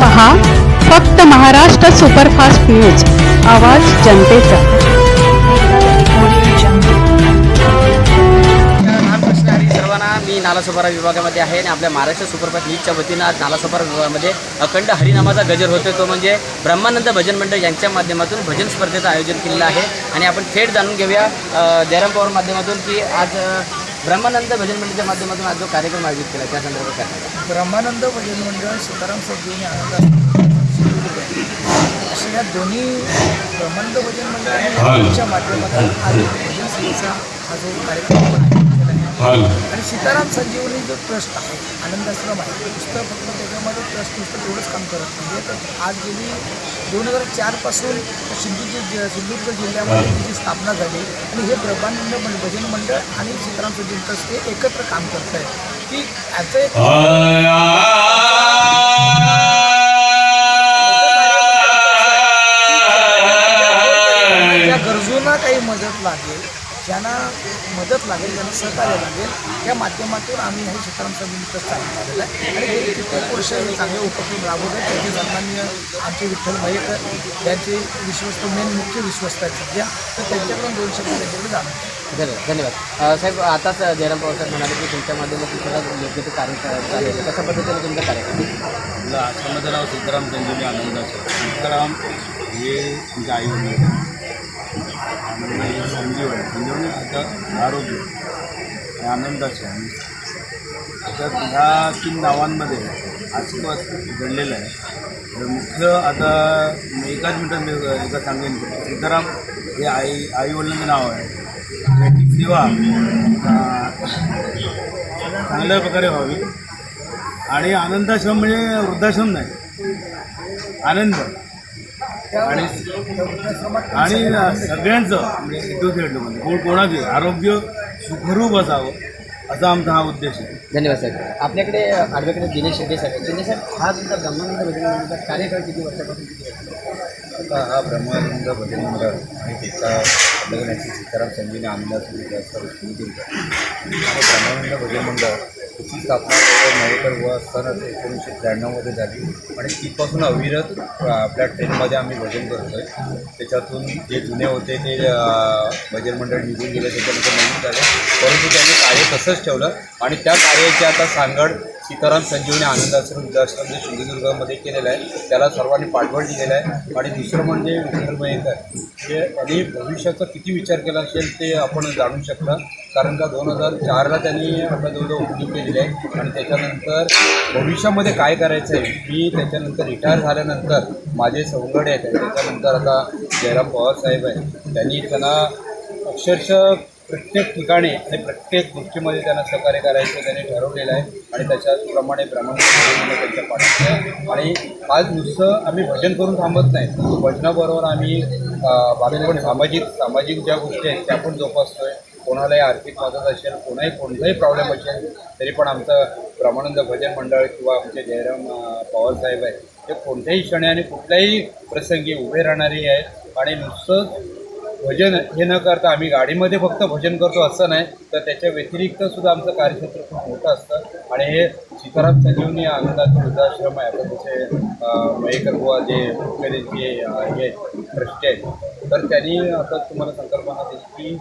पहा फक्त Maharashtra superfast news आवाज जनतेचा. सर्वांना मी नालासोपारा विभागामध्ये आहे आणि आपल्या महाराष्ट्र सुपरफास्ट न्यूजच्या वतीनं आज नालासोपारा विभागामध्ये अखंड हरिनामाचा गजर होतो तो म्हणजे ब्रह्मानंद भजन मंडळ यांच्या माध्यमातून भजन स्पर्धेचं आयोजन केलेलं आहे. आणि आपण थेट जाणून घेऊया जयराम पवार माध्यमातून की आज ब्रह्मानंद भजन मंडळाच्या माध्यमातून आज जो कार्यक्रम आयोजित केला त्या संदर्भात काय? ब्रह्मानंद भजन मंडळ सीताराम सज्जीवनी आनंद अशा या दोन्ही ब्रह्मानंद भजन मंडळ आणि यांच्या माध्यमातून आज भजन सेवेचा हा जो कार्यक्रम आणि सीताराम संजीवनी जो ट्रस्ट आहे आनंदाश्रम आहे नुसतं फक्त त्याच्यामध्ये ट्रस्ट नुसतं तेवढंच काम करत नाही. तर आज गेली दोन हजार चारपासून सिंधुदुर्ग जि- सिंधुदुर्ग जिल्ह्यामध्ये त्याची स्थापना झाली. आणि हे ब्रह्मानंद भजन मंडळ आणि सीताराम संजीवनी ट्रस्ट हे एकत्र काम करत आहे की याचं एक ज्या गरजूंना काही मदत लागेल ज्यांना मदत लागेल ज्यांना सहकार्य माध्यमातून आम्ही हे सीताराम संघ चालू केलेलं आहे. आणि गेली कित्येक वर्ष हे चांगले उपक्रम राबवत आहेत. त्याचे सन्मान्य आमचे विठ्ठल मयेकर त्यांचे विश्वस्त मेन मुख्य विश्वस्त आहेत सध्या. तर त्यांच्याकडून दोन शब्द त्यांच्याकडे जाणून धन्यवाद धन्यवाद. साहेब आताच जयराम पवार साहेब म्हणाले की तुमच्या माध्यमातून सगळं योग्य ते कार्य चालेल कशा पद्धतीने तुमचा कार्यक्रम आपलं आश्रमाचं नाव सीताराम संजीवनी आनंदाचं सीताराम हे तुमच्या आई वडील आणि संजीवनी. संजीवनी आता आरोग्य. आनंदाचे आणि त्याच्यात ह्या तीन नावांमध्ये आसपास घडलेलं आहे. तर मुख्य आता मी एकाच मिनटात मी एका सांगेन. सीताराम हे आई आईवडिलांचं नाव आहे. त्याची सेवा चांगल्या प्रकारे व्हावी. आणि आनंदाश्रम म्हणजे वृद्धाश्रम नाही. आनंद. आणि आणि सगळ्यांचं म्हणजे इथं म्हणजे कोण कोणाचे? आरोग्य सुखरूप असावं असा आमचा हा उद्देश आहे. धन्यवाद साहेब आपल्याकडे ॲडव्होकेट दिनेश शिंदे साहेब आहेत. दिनेश साहेब हा तुमचा ब्रह्मानंद भजन मंडळाचा कार्यकाळ किती वर्षापासून किती वर्ष? आता हा ब्रह्मानंद भजन मंडळ आणि त्याचा लग्नाची सीताराम आनंदाचा विद्यार्थी सुरू केली आणि ब्रह्मानंद भजन मंडळ तिची स्थापना मयेकर व असतानाच एकोणीसशे त्र्याण्णवमध्ये झाली. आणि तिथपासून अविरत आपल्या ट्रेनमध्ये आम्ही भजन करतो आहे त्याच्यातून जे जुने होते ते भजन मंडळ निघून गेले त्याच्यानंतर नवीन झाले. परंतु त्यांनी कार्य तसंच ठेवलं. आणि त्या कार्याची आता सांगड सीताराम संजीवनी आनंदाश्रम वृद्धाश्रम जे सिंधुदुर्गामध्ये केलेलं आहे त्याला सर्वांनी पाठबळ दिलेलं आहे. आणि दुसरं म्हणजे विठ्ठल मयेकर. हे आणि भविष्याचा किती विचार केला असेल ते आपण जाणू शकता. कारण का दोन हजार चारला त्यांनी आपल्या जवळजवळ ओपनिंग केलेली आहे. आणि त्याच्यानंतर भविष्यामध्ये काय करायचं आहे मी त्याच्यानंतर रिटायर झाल्यानंतर माझे सवंगडे आहेत आणि त्याच्यानंतर आता जयराम पवार साहेब आहेत त्यांनी त्यांना अक्षरशः प्रत्येक ठिकाणी आणि प्रत्येक गोष्टीमध्ये त्यांना सहकार्य करायचं त्यांनी ठरवलेलं आहे. आणि त्याच्याप्रमाणे ब्राह्मण त्यांच्या पाठवलं आहे आणि आज नुसतं आम्ही भजन करून थांबत नाही. भजनाबरोबर आम्ही अं, पण सामाजिक सामाजिक ज्या गोष्टी आहेत त्या पण जोपासतो आहे कोणालाही आर्थिक मदत असेल कोणाही कोणताही प्रॉब्लेम असेल तरी पण आमचं ब्रह्मानंद भजन मंडळ किंवा आमचे जयराम पवारसाहेब पवार साहेब आहेत ते कोणत्याही क्षणी आणि कुठल्याही प्रसंगी उभे राहणारे आहेत. आणि नुसतं भजन हे न करता आम्ही गाडीमध्ये फक्त भजन करतो असं नाही तर त्याच्या व्यतिरिक्त सुद्धा आमचं कार्यक्षेत्र खूप मोठं असतं. आणि हे सीताराम संजीवनी आनंदाचे वृद्धाश्रम आहे. आपण जसे मयेकर बुवा जे मुख्यमंत्री हे ट्रस्टी आहेत. तर त्यांनी आता तुम्हाला संकल्पना दिली की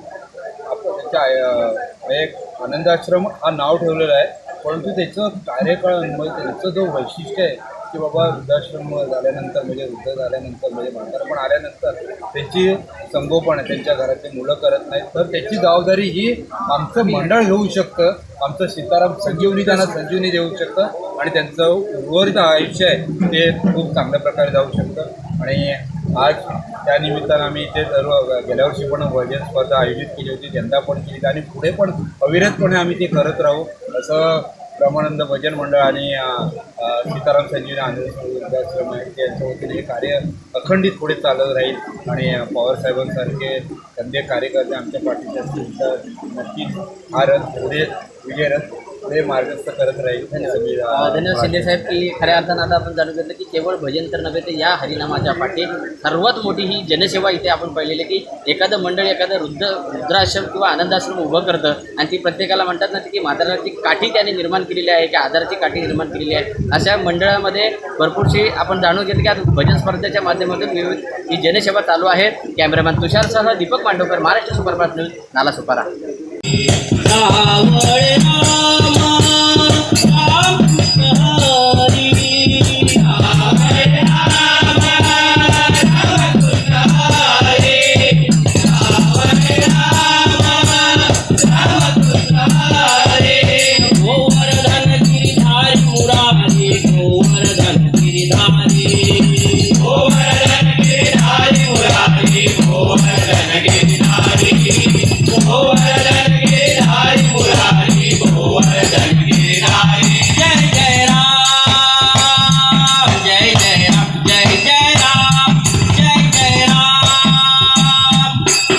आपण त्याच्या एक आनंदाश्रम हा नाव ठेवलेलं आहे. परंतु त्याचं कार्यकाळ म्हणजे त्याचं जो वैशिष्ट्य आहे की बाबा वृद्धाश्रम झाल्यानंतर म्हणजे वृद्ध झाल्यानंतर म्हणजे म्हातारपण आल्यानंतर त्यांची संगोपन आहे त्यांच्या घरातली मुलं करत नाहीत. तर त्याची जबाबदारी ही आमचं मंडळ घेऊ शकतं. आमचं सीताराम संजीवनी त्यांना संजीवनी देऊ शकतं. आणि त्यांचं उर्वरित आयुष्य आहे ते खूप चांगल्या प्रकारे जाऊ शकतं. आणि आज त्या निमित्तानं आम्ही इथे सर्व गेल्या वर्षी पण भजन स्पर्धा आयोजित केली होती यंदा पण केली आणि पुढे पण अविरतपणे आम्ही ते करत राहू. असं ब्रह्मानंद भजन मंडळ आणि सीताराम संजीवनी आंदोलन वृद्धाश्रम आहे त्यांच्या वतीने हे कार्य अखंडित पुढे चालत राहील. आणि पवारसाहेबांसारखे धंदे कार्यकर्ते आमच्या पाठीशी असतील. तर नक्कीच हा रथ पुढे विजयरथ पुढे मार्गस्थ करत राहील. धन्यवाद. शिंदे साहेब की खऱ्या अर्थानं आता आपण जाणून घेतलं की केवळ भजन तर नव्हे तर या हरिनामाच्या पाठी सर्वात मोठी ही जनसेवा इथे आपण पाहिलेली की एखादं मंडळ एखादं वृद्ध वृद्धाश्रम किंवा आनंदाश्रम उभं करतं. आणि ती प्रत्येकाला म्हणतात ना की म्हाताराची काठी त्याने निर्माण केलेली आहे की आधाराची काठी निर्माण केलेली आहे. अशा मंडळामध्ये भरपूरशी आपण जाणून घेतलं की आता भजन स्पर्धेच्या माध्यमातून विविध ही जनसेवा चालू आहे कॅमेरामॅन तुषारसह दीपक मांडवकर महाराष्ट्र सुपरफास्ट न्यूज नाला सुपारा ராம ராம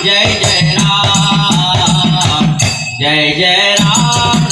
జయ జయ రామ జయ జయ రామ.